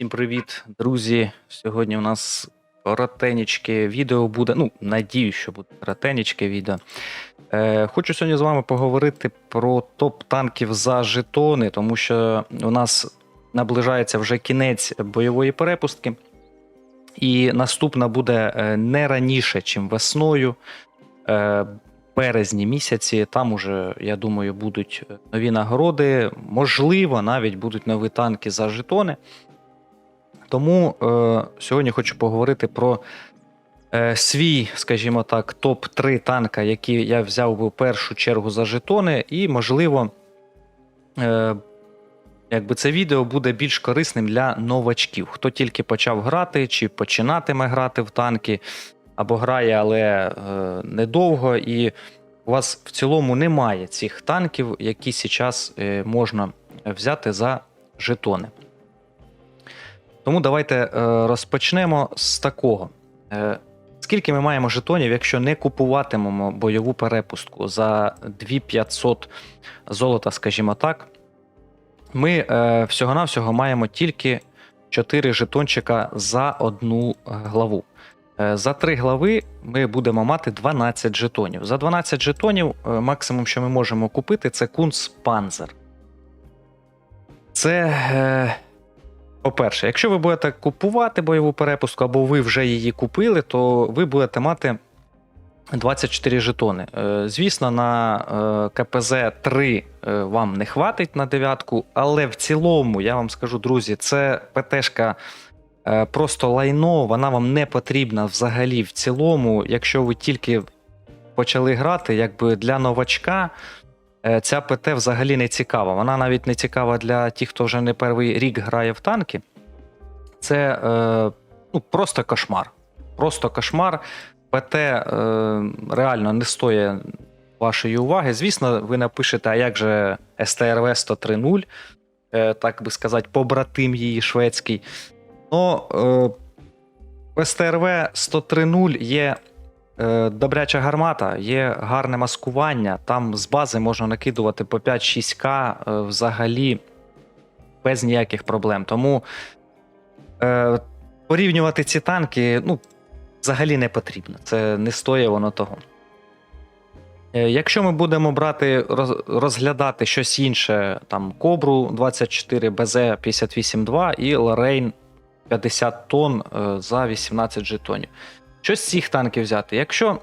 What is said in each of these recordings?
Всім привіт, друзі! Сьогодні у нас коротенечке відео буде. Ну, надію, що буде коротенечке відео. Е, хочу сьогодні з вами поговорити про топ танків за жетони, тому що у нас наближається вже кінець бойової перепустки. І наступна буде е, не раніше, чим весною. Е, березні місяці. Там уже, я думаю, будуть нові нагороди. Можливо, навіть будуть нові танки за жетони. Тому е, сьогодні хочу поговорити про е, свій, скажімо так, топ-3 танка, які я взяв би в першу чергу за жетони, і, можливо, е, якби це відео буде більш корисним для новачків, хто тільки почав грати чи починатиме грати в танки, або грає, але е, недовго, і у вас в цілому немає цих танків, які зараз е, можна взяти за жетони. Тому давайте е, розпочнемо з такого. Е, скільки ми маємо жетонів, якщо не купуватимемо бойову перепустку за 2500 золота, скажімо так, ми е, всього-навсього маємо тільки 4 жетончика за одну главу. За 3 глави ми будемо мати 12 жетонів. За 12 жетонів максимум, що ми можемо купити, це Кунс Панзер. Це. По-перше, якщо ви будете купувати бойову перепустку, або ви вже її купили, то ви будете мати 24 жетони. Е, Звісно, на е, КПЗ 3 е, вам не хватить на дев'ятку, але в цілому, я вам скажу, друзі, це ПТшка просто лайно, вона вам не потрібна взагалі в цілому, якщо ви тільки почали грати, якби для новачка. Е, Ця ПТ взагалі не цікава. Вона навіть не цікава для тих, хто вже не перший рік грає в танки. Це е, ну, просто кошмар. Просто кошмар. ПТ е, реально не стоїть вашої уваги. Звісно, ви напишете, а як же СТРВ 103.0, е, так би сказати, побратим її шведський. Ну, е, СТРВ 103.0 є Добряча гармата, є гарне маскування. Там з бази можна накидувати по 5-6к е, взагалі без ніяких проблем. Тому е, порівнювати ці танки ну, взагалі не потрібно. Це не стоїть воно того. Е, Якщо ми будемо брати, розглядати щось інше, там Кобру 24 БЗ 58.2 і Лорейн 50 тонн е, за 18 жетонів. Що з цих танків взяти? Якщо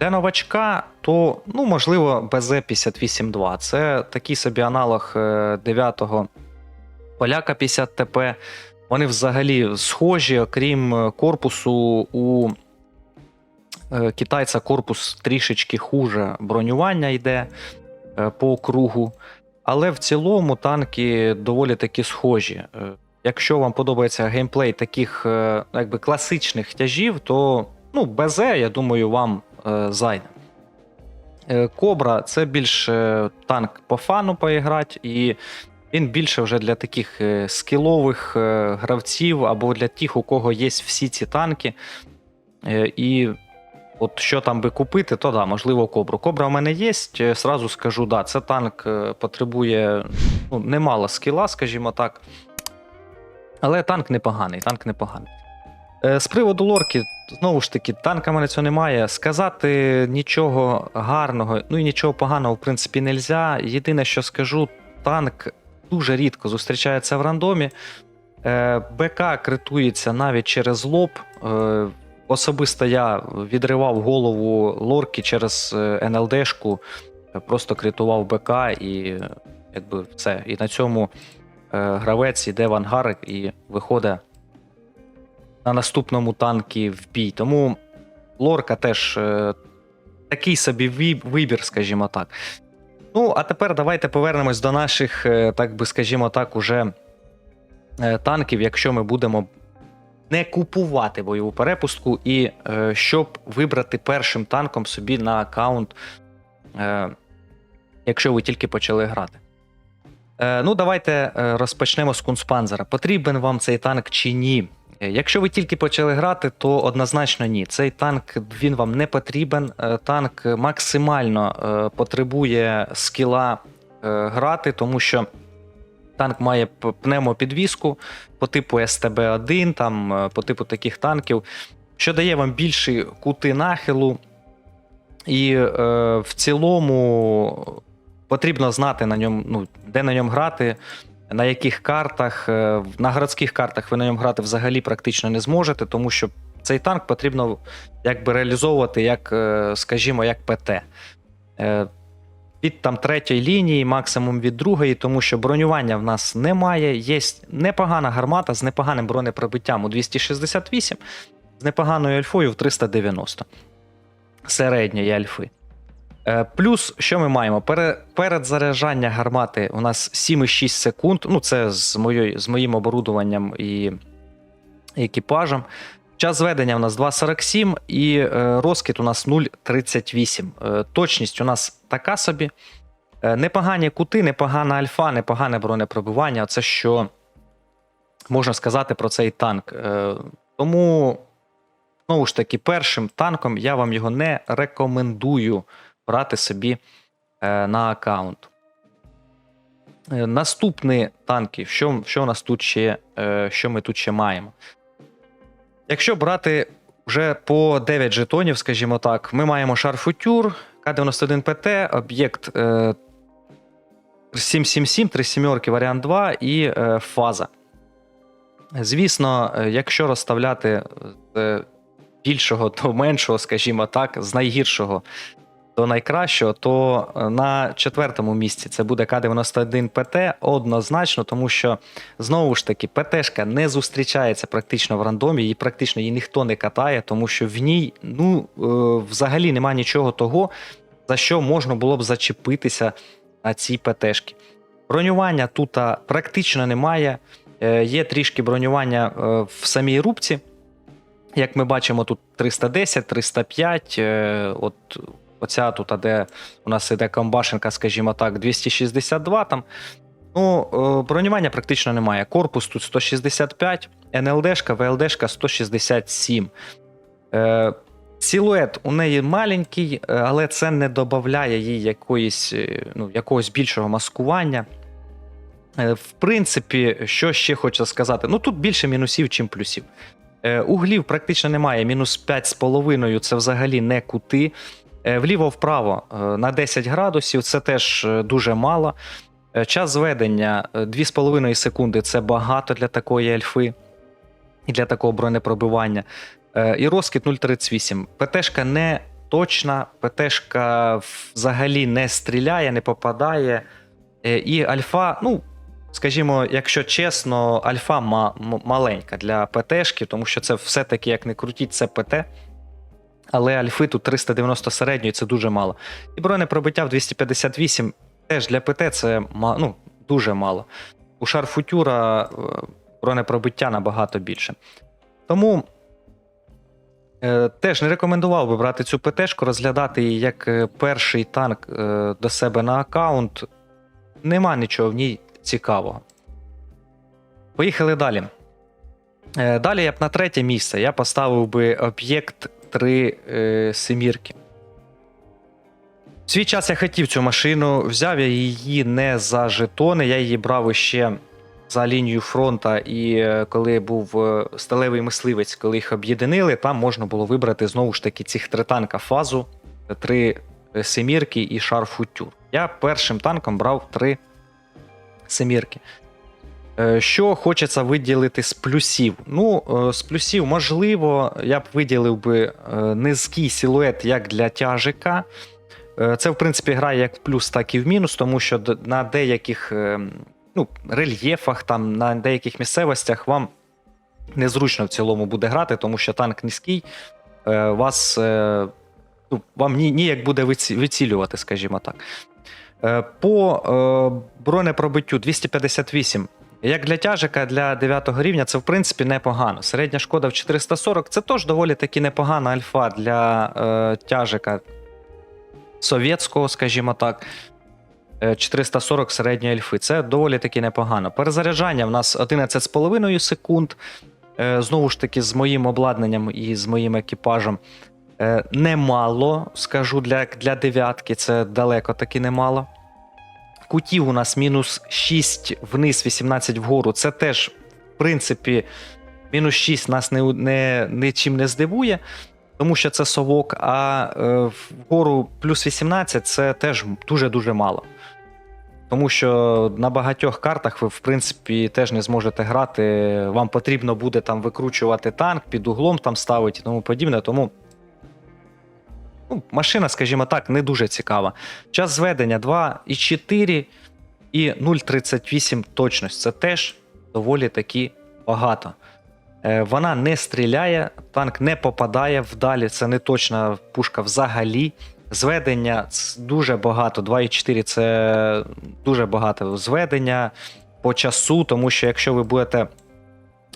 для новачка, то ну, можливо БЗ-58-2. Це такий собі аналог 9-го поляка 50 ТП. Вони взагалі схожі, окрім е, корпусу, у е, китайця корпус трішечки хуже бронювання йде е, по кругу. Але в цілому танки доволі таки схожі. Якщо вам подобається геймплей таких е, якби класичних тяжів, то ну, БЗ, я думаю, вам е, зайде. Е, Кобра це більш танк по фану поіграти, і він більше вже для таких скілових гравців або для тих, у кого є всі ці танки. І от що там би купити, то да, можливо, кобру. Кобра в мене є, сразу скажу, да, це танк потребує ну, немало скіла, скажімо так. Але танк непоганий, танк непоганий. Е, З приводу лорки, знову ж таки, танка мене цього немає. Сказати нічого гарного, ну і нічого поганого, в принципі, не можна. Єдине, що скажу, танк дуже рідко зустрічається в рандомі. Е, БК критується навіть через лоб. Е, Особисто я відривав голову лорки через НЛДшку, просто критував БК і якби все. І на цьому гравець іде в ангар і виходить на наступному танкі в бій. Тому лорка теж е, такий собі вибір, скажімо так. Ну, а тепер давайте повернемось до наших, е, так би скажімо так, уже е, танків, якщо ми будемо не купувати бойову перепустку, і е, щоб вибрати першим танком собі на аккаунт, е, якщо ви тільки почали грати. Е, ну, давайте е, розпочнемо з Кунспанзера. Потрібен вам цей танк чи ні? Е, Якщо ви тільки почали грати, то однозначно ні. Цей танк він вам не потрібен. Танк максимально потребує скіла грати, тому що Танк має пневмопідвіску по типу СТБ-1, там, по типу таких танків, що дає вам більші кути нахилу. І е, в цілому потрібно знати на ньому, ну, де на ньому грати, на яких картах. Е, На городських картах ви на ньому грати взагалі практично не зможете, тому що цей танк потрібно якби реалізовувати як, е, скажімо, як ПТ. Е, Від там третьої лінії, максимум від другої, тому що бронювання в нас немає. Є непогана гармата з непоганим бронепробиттям у 268, з непоганою альфою в 390 середньої альфи. Е, Плюс, що ми маємо? Пере, перед заряджання гармати у нас 7,6 секунд. Ну, це з, моєю, з моїм оборудованням і екіпажем. Час зведення у нас 2,47 і е, розкид у нас 0,38. Е, точність у нас така собі. Непогані кути, непогана альфа, непогане бронепробивання. Це що можна сказати про цей танк. Тому, знову ж таки, першим танком я вам його не рекомендую брати собі е, на аккаунт. Е, Наступні танки, що, що у нас тут ще, е, що ми тут ще маємо? Якщо брати вже по 9 жетонів, скажімо так, ми маємо шарфутюр, К-91ПТ, об'єкт е, 777, 3 сімерки, варіант 2 і фаза. Звісно, якщо розставляти з більшого до меншого, скажімо так, з найгіршого до найкращого, то е, на четвертому місці це буде К-91 ПТ однозначно, тому що знову ж таки ПТшка не зустрічається практично в рандомі, її практично її ніхто не катає, тому що в ній ну е, взагалі немає нічого того, за що можна було б зачепитися на цій ПТшки. Бронювання тут практично немає. Е, Є трішки бронювання в самій рубці. Як ми бачимо, тут 310, 305. е, От оця тут, а де у нас іде комбашенка, скажімо так, 262 там. Ну, е, бронювання практично немає. Корпус тут 165, НЛДшка, ВЛДшка 167. Е, Силует у неї маленький, е, але це не додає їй якоїсь, е, ну, якогось більшого маскування. Е, В принципі, що ще хочу сказати? Ну тут більше мінусів, чим плюсів. Е, Углів практично немає. Мінус 5,5 це взагалі не кути. Е, Вліво-вправо е, на 10 градусів це теж е, дуже мало. Час зведення е, 2,5 секунди це багато для такої альфи і для такого бронепробивання. І розкид 0,38. ПТшка не точна, ПТшка взагалі не стріляє, не попадає. І альфа, ну, скажімо, якщо чесно, альфа маленька для ПТшки, тому що це все-таки, як не крутіть, це ПТ. Але альфи тут 390 середньої це дуже мало. І бронепробиття в 258 теж для ПТ це ну, дуже мало. У шарфутюра е, бронепробиття набагато більше. Тому е, теж не рекомендував би брати цю ПТшку, розглядати її як е, перший танк е, до себе на аккаунт. Нема нічого в ній цікавого. Поїхали далі. Е, Далі я б на третє місце я поставив би об'єкт 3 е, семірки. В свій час я хотів цю машину, взяв я її не за жетони, я її брав ще за лінію фронта, і е, коли був е, сталевий мисливець, коли їх об'єднили, там можна було вибрати знову ж таки цих три танка фазу, три е, семірки і шарфутюр. Я першим танком брав три семірки. Е, Що хочеться виділити з плюсів? Ну, е, з плюсів, можливо, я б виділив би е, низький силует як для тяжика. Це, в принципі, грає як в плюс, так і в мінус, тому що на деяких ну, рельєфах, там, на деяких місцевостях вам незручно в цілому буде грати, тому що танк низький, вас, ну, вам ніяк буде вицілювати, скажімо так. По бронепробиттю 258. Як для тяжика для 9 рівня, це в принципі непогано. Середня шкода в 440 це теж доволі таки непогана альфа для е, тяжика совєтського, скажімо так. Е, 440 середньої альфи. Це доволі таки непогано. Перезаряджання в нас 11,5 секунд. Е, Знову ж таки, з моїм обладнанням і з моїм екіпажем. Е, Немало, скажу, для, для дев'ятки це далеко таки немало. Кутів у нас мінус 6 вниз, 18 вгору. Це теж, в принципі, мінус 6 нас не, не, нічим не здивує, тому що це совок, а е, вгору плюс 18 це теж дуже-дуже мало. Тому що на багатьох картах ви, в принципі, теж не зможете грати. Вам потрібно буде там викручувати танк, під углом там ставити і тому подібне. Тому ну, машина, скажімо так, не дуже цікава. Час зведення 2,4 і 0,38 точність. Це теж доволі таки багато. Е, Вона не стріляє, танк не попадає вдалі. Це не точна пушка взагалі. Зведення дуже багато. 2,4 це дуже багато зведення по часу, тому що якщо ви будете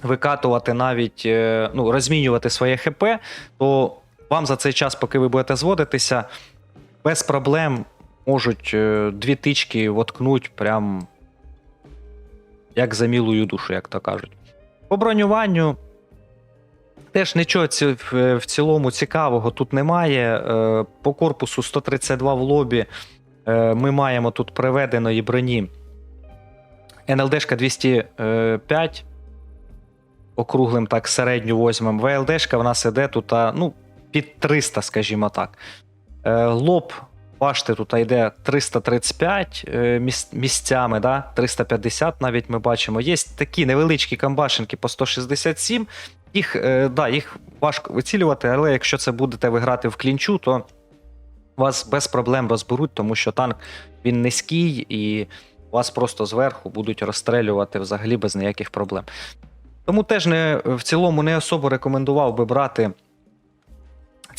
викатувати навіть, е, ну, розмінювати своє ХП, то вам за цей час, поки ви будете зводитися, без проблем можуть е, дві тички воткнуть прям як за мілою душу, як то кажуть. По бронюванню теж нічого в цілому цікавого тут немає. Е, По корпусу 132 в лобі е, ми маємо тут приведеної броні НЛДшка 205. Округлим так середню возьмемо. ВЛДшка в нас іде тут ну, під 300, скажімо так. Е, Лоб, бачите, тут йде 335 е, місцями, да? 350 навіть ми бачимо. Є такі невеличкі камбашенки по 167. Їх, е, да, їх важко вицілювати, але якщо це будете ви грати в клінчу, то вас без проблем розберуть, тому що танк він низький і вас просто зверху будуть розстрелювати взагалі без ніяких проблем. Тому теж не, в цілому не особо рекомендував би брати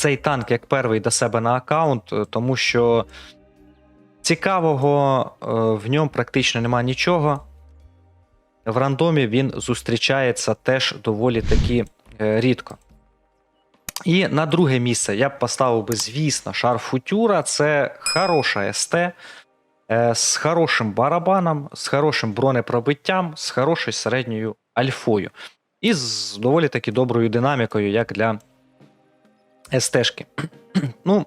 цей танк як перший до себе на аккаунт, е, тому що цікавого е, в ньому практично нема нічого. В рандомі він зустрічається теж доволі таки е, рідко. І на друге місце я б поставив би, звісно, шар футюра. Це хороша СТ з хорошим барабаном, з хорошим бронепробиттям, з хорошою середньою альфою. І з доволі таки доброю динамікою, як для СТшки. ну,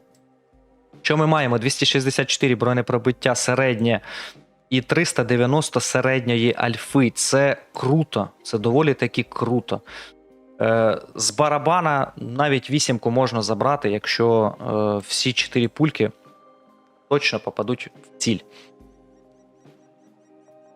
що ми маємо? 264 бронепробиття середнє і 390 середньої альфи. Це круто, це доволі таки круто. Е, з барабана навіть вісімку можна забрати, якщо е, всі чотири пульки точно попадуть в ціль.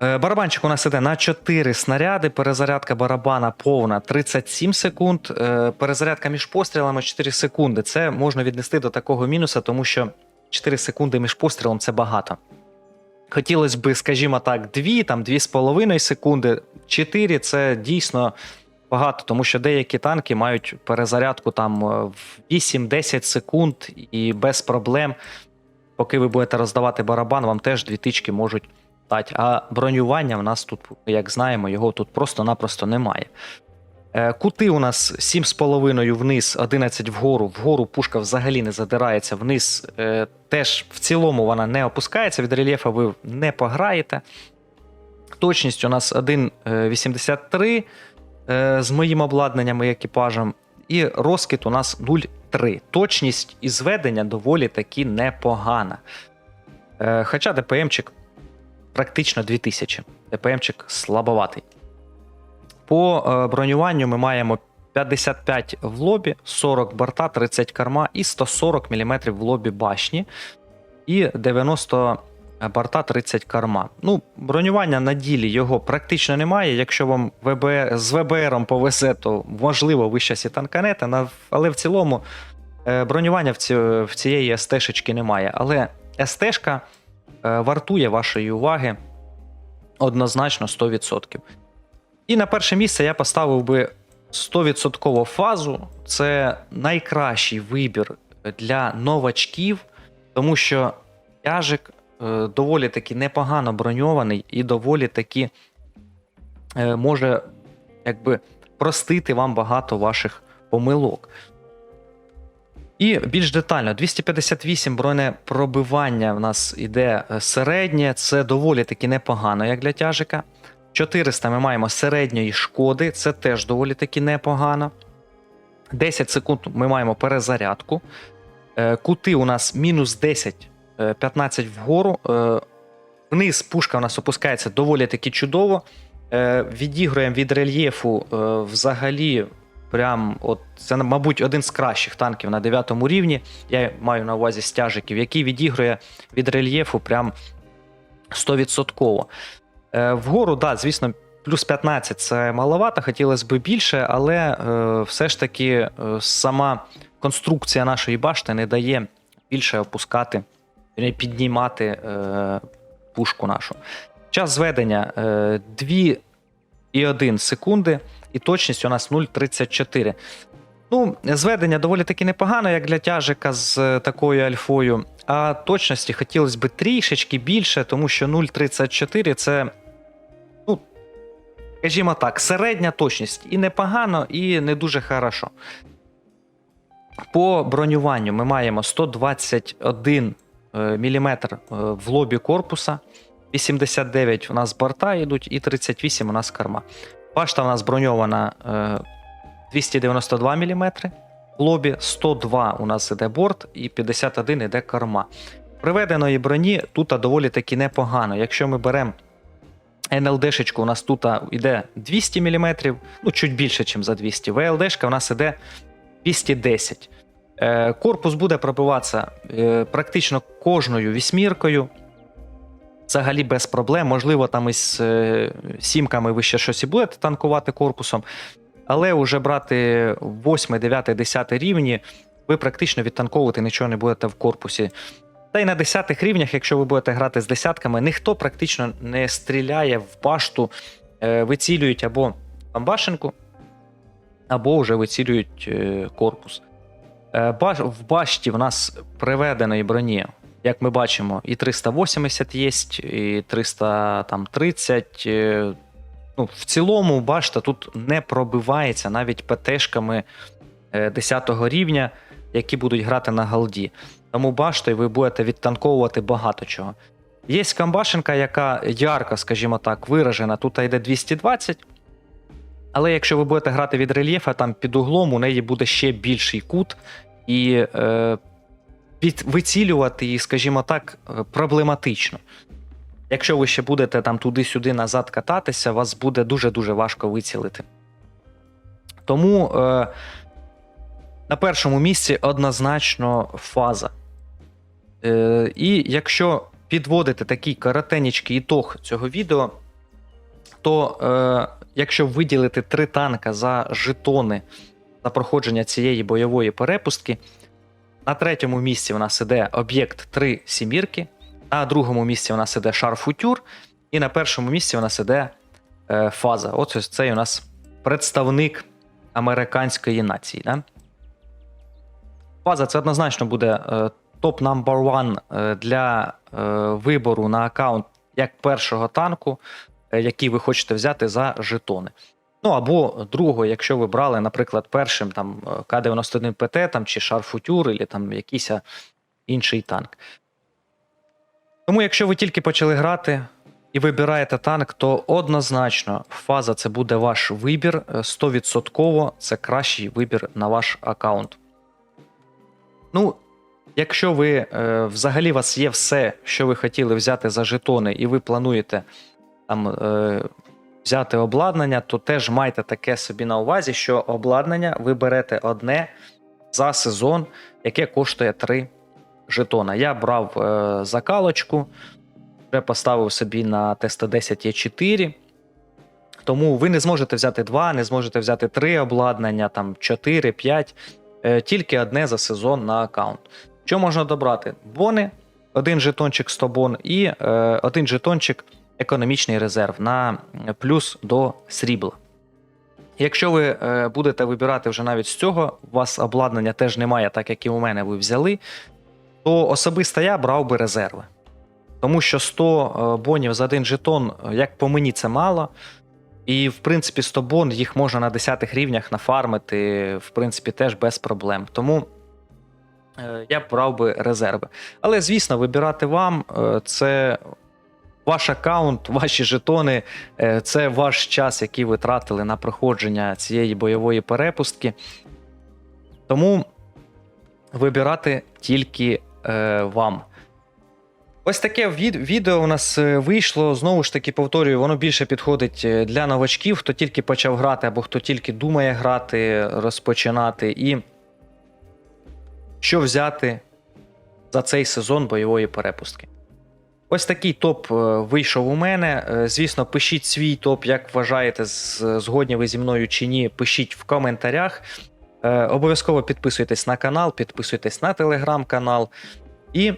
Е, Барабанчик у нас іде на 4 снаряди. Перезарядка барабана повна 37 секунд. Е, Перезарядка між пострілами 4 секунди. Це можна віднести до такого мінуса, тому що 4 секунди між пострілом це багато. Хотілося б, скажімо так, 2, там 2,5 секунди. 4 це дійсно багато, тому що деякі танки мають перезарядку там е, в 8-10 секунд і без проблем. Поки ви будете роздавати барабан, вам теж дві тички можуть дати. А бронювання в нас тут, як знаємо, його тут просто-напросто немає. Е, Кути у нас 7,5 вниз, 11 вгору. Вгору пушка взагалі не задирається вниз. е, Теж в цілому вона не опускається. Від рельєфа ви не пограєте. Точність у нас 1,83 е, з моїм обладнанням і екіпажем. І розкид у нас 0,3. Точність і зведення доволі таки непогана. Хоча ДПМчик практично 2000. ДПМчик слабоватий. По е, бронюванню ми маємо 55 в лобі, 40 борта, 30 корма і 140 мм в лобі башні. І 90 борта, 30 корма. Ну, бронювання на ділі його практично немає. Якщо вам ВБ, з ВБРом повезе, то можливо ви щас і танканете, але в цілому е, бронювання в, ці, в цієї СТ-шечки немає. Але СТ-шка е, вартує вашої уваги однозначно 100%. І на перше місце я поставив би 100% фазу. Це найкращий вибір для новачків, тому що тяжик е, доволі таки непогано броньований і доволі таки е, може якби простити вам багато ваших помилок. І більш детально, 258 бронепробивання в нас іде е, середнє, це доволі таки непогано, як для тяжика. 400 ми маємо середньої шкоди, це теж доволі таки непогано. 10 секунд ми маємо перезарядку. Е, Кути у нас мінус 10, е, 15 вгору. Е, Вниз пушка у нас опускається доволі таки чудово. Відігруємо від рельєфу взагалі. Прям, от це, мабуть, один з кращих танків на 9 рівні. Я маю на увазі стяжиків, який відігрує від рельєфу прям 100%. Е, вгору, да, звісно, плюс 15 це маловато, хотілося б більше, але е, все ж таки е, сама конструкція нашої башти не дає більше опускати, піднімати е, пушку нашу. Час зведення е, 2,1 секунди, і точність у нас 0,34. Ну, зведення доволі таки непогано, як для тяжика з е, такою альфою. А точності хотілося б трішечки більше, тому що 0,34 це, ну, скажімо так, середня точність. І непогано, і не дуже хорошо. По бронюванню ми маємо 121 мм в лобі корпуса, 89 у нас борта йдуть, і 38 у нас корма. Башта у нас броньована е, 292 мм в лобі, 102 у нас іде борт, і 51 іде корма. Приведеної броні тут доволі таки непогано. Якщо ми беремо НЛДшечку, у нас тут йде 200 мм, ну чуть більше, ніж за 200. ВЛДшка у нас іде 210. Е, Корпус буде пробиватися е, практично кожною вісьміркою. Взагалі без проблем. Можливо, там із е, сімками ви ще щось і будете танкувати корпусом. Але вже брати 8, 9, 10 рівні, ви практично відтанковувати нічого не будете в корпусі. Та й на 10 рівнях, якщо ви будете грати з десятками, ніхто практично не стріляє в башту, Е, вицілюють або башенку, або вже вицілюють е, корпус. В башті в нас приведеної броні, як ми бачимо, і 380 є, і 330. е, Ну, в цілому башта тут не пробивається навіть ПТшками 10 рівня, які будуть грати на голді. Тому баштою ви будете відтанковувати багато чого. Є камбашенка, яка ярко, скажімо так, виражена. Тут йде 220. Але якщо ви будете грати від рельєфа, там під углом у неї буде ще більший кут, і е, під, вицілювати її, скажімо так, е, проблематично. Якщо ви ще будете там туди-сюди назад кататися, вас буде дуже-дуже важко вицілити. Тому е, на першому місці однозначно фаза. Е, і якщо підводити такий коротенький ітог цього відео, то е, якщо виділити три танка за жетони за проходження цієї бойової перепустки, на третьому місці у нас іде об'єкт 3 сімірки, на другому місці у нас іде шар футюр, і на першому місці у нас іде е, фаза. От ось цей у нас представник американської нації. Да? Фаза це однозначно буде е, топ number one е, для е, вибору на аккаунт як першого танку, е, який ви хочете взяти за жетони. Ну або другого, якщо ви брали, наприклад, першим там е, К-91 ПТ там, чи Шар Футюр, або там якийсь інший танк. Тому, якщо ви тільки почали грати і вибираєте танк, то однозначно фаза це буде ваш вибір. е, 100% це кращий вибір на ваш аккаунт. Ну, якщо ви е, взагалі у вас є все, що ви хотіли взяти за жетони, і ви плануєте там е, взяти обладнання, то теж майте таке собі на увазі, що обладнання ви берете одне за сезон, яке коштує 3 жетона. Я брав е, закалочку, вже поставив собі на Т-110 Е4. Тому ви не зможете взяти два, не зможете взяти три обладнання, там 4, 5, е, тільки одне за сезон на аккаунт. Що можна добрати? Бони, один жетончик 100 бон і е, один жетончик економічний резерв на плюс до срібла. Якщо ви е, будете вибирати вже навіть з цього, у вас обладнання теж немає, так як і у мене ви взяли, то особисто я брав би резерви. Тому що 100 е, бонів за один жетон, е, як по мені, це мало. І, в принципі, 100 бон їх можна на 10 рівнях нафармити, в принципі, теж без проблем. Тому я брав би резерви. Але, звісно, вибирати вам це ваш аккаунт, ваші жетони, е, це ваш час, який ви тратили на проходження цієї бойової перепустки. Тому вибирати тільки е, вам. Ось таке від- відео у нас е, вийшло. Знову ж таки, повторюю, воно більше підходить е, для новачків, хто тільки почав грати або хто тільки думає грати, розпочинати. І що взяти за цей сезон бойової перепустки. Ось такий топ е, вийшов у мене. Е, Звісно, пишіть свій топ, як вважаєте, згодні ви зі мною чи ні. Пишіть в коментарях. Е, Обов'язково підписуйтесь на канал, підписуйтесь на телеграм-канал. І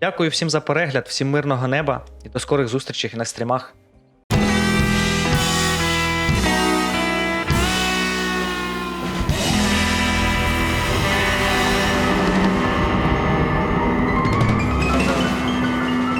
дякую всім за перегляд, всім мирного неба і до скорих зустрічей на стрімах.